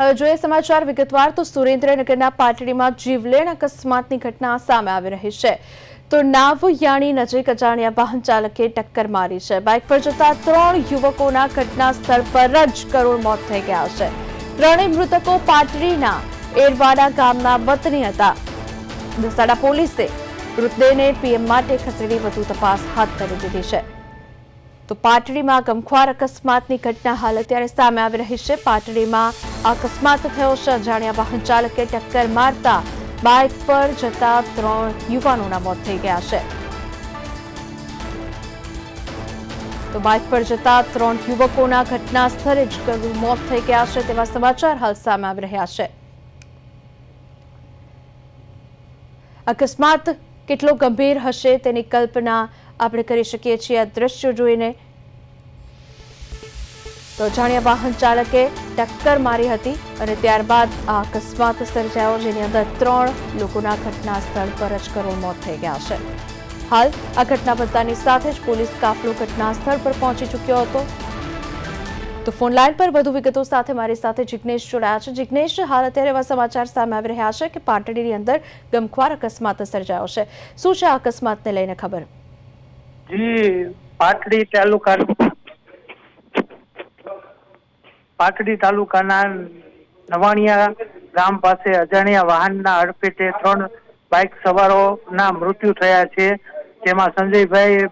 હવે જોઈએ સમાચાર. વિગતવાર તો સુરેન્દ્રનગરના પાટડીમાં જીવલેણ અકસ્માતની ઘટના સામે આવી રહી છે. તો નાવયાણી નજીક અજાણ્યા વાહન ચાલકે ટક્કર મારી છે. બાઇક પર જતા ત્રણ યુવકોના ઘટના સ્થળ પર જ કરોડ મોત થઈ ગયા છે. ત્રણેય મૃતકો પાટડીના એરવાડા ગામના વતની હતા. દસાડા પોલીસે મૃતદેહને પીએમ માટે ખસેડી વધુ તપાસ હાથ ધરી દીધી છે. તો પાટડીમાં ગમખ્વાર અકસ્માતની ઘટના હાલ અત્યારે સામે આવી રહી છે. પાટડીમાં અકસ્માત થયો છે. અજાણ્યા વાહન ચાલકે ટક્કર મારતા બાઇક પર જતા ત્રણ યુવાનોના મોત થઈ ગયા છે. તો બાઇક પર જતા ત્રણ યુવકોના ઘટના સ્થળે જ મોત થઈ ગયા છે તેવા સમાચાર હાલ સામે આવી રહ્યા છે. અકસ્માત કેટલો ગંભીર હશે તેની કલ્પના આપણે કરી શકીએ છીએ આ દ્રશ્યો જોઈને. તો જાણ્યા વાહન ચાલકે ટક્કર મારી હતી અને ત્યારબાદ આ અકસ્માત સર્જાયો, જેની અંદર ત્રણ લોકોના ઘટના સ્થળ પર જ કરો મોત થઈ ગયા છે. હાલ આ ઘટના બનતાની સાથે જ પોલીસ કાફલો ઘટના સ્થળ પર પહોંચી ચૂક્યો હતો. તો ફોન લાઈન પર વધુ વિગતો સાથે મારી સાથે જિગ્નેશ જોડાયા છે. જિગ્નેશ, હાલ અત્યારે એવા સમાચાર સામે આવી રહ્યા છે કે પાટડીની અંદર ગમખ્વાર અકસ્માત સર્જાયો છે. શું છે આ અકસ્માતને લઈને ખબર? જી, પાટડી તાલુકા પાટડી તાલુકાના નવાણિયા ગામ પાસે અજાણ્યા વાહનના અડફેટે ત્રણ બાઇક સવારોના મૃત્યુ થયા છે. જેમાં સંજયભાઈ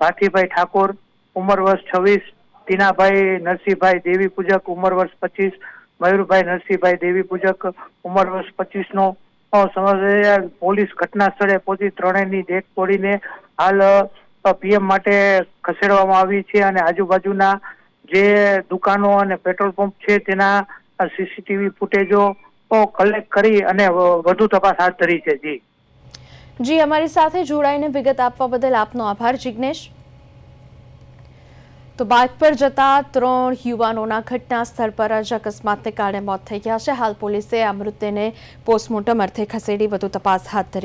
ભાથીભાઈ ઠાકોર, ઉંમર વર્ષ છવ્વીસ ટીનાભાઈ, નરસિંહભાઈ દેવી પૂજક, ઉંમર વર્ષ પચીસ, મયુરભાઈ, નરસિંહભાઈ દેવી પૂજક, ઉંમર વર્ષ પચીસ નો પોલીસ ઘટના સ્થળે પહોંચી ત્રણેયની ડેડ તોડીને હાલ પીએમ માટે ખસેડવામાં આવી છે અને આજુબાજુના જે દુકાનો અને પેટ્રોલ પંપ છે તેના સીસીટીવી ફૂટેજો કલેક્ટ કરી અને વધુ તપાસ હાથ ધરી છે. જી. જી, અમારી સાથે જોડાઈને વિગત આપવા બદલ આપનો આભાર, જિગ્નેશ. તો બાઇક પર જતા ત્રણ યુવાનોના ઘટના સ્થળ પર જ અકસ્માતને કારણે મોત થઈ ગયા છે. હાલ પોલીસે આ મૃતદેહને પોસ્ટમોર્ટમ અર્થે ખસેડી વધુ તપાસ હાથ ધરી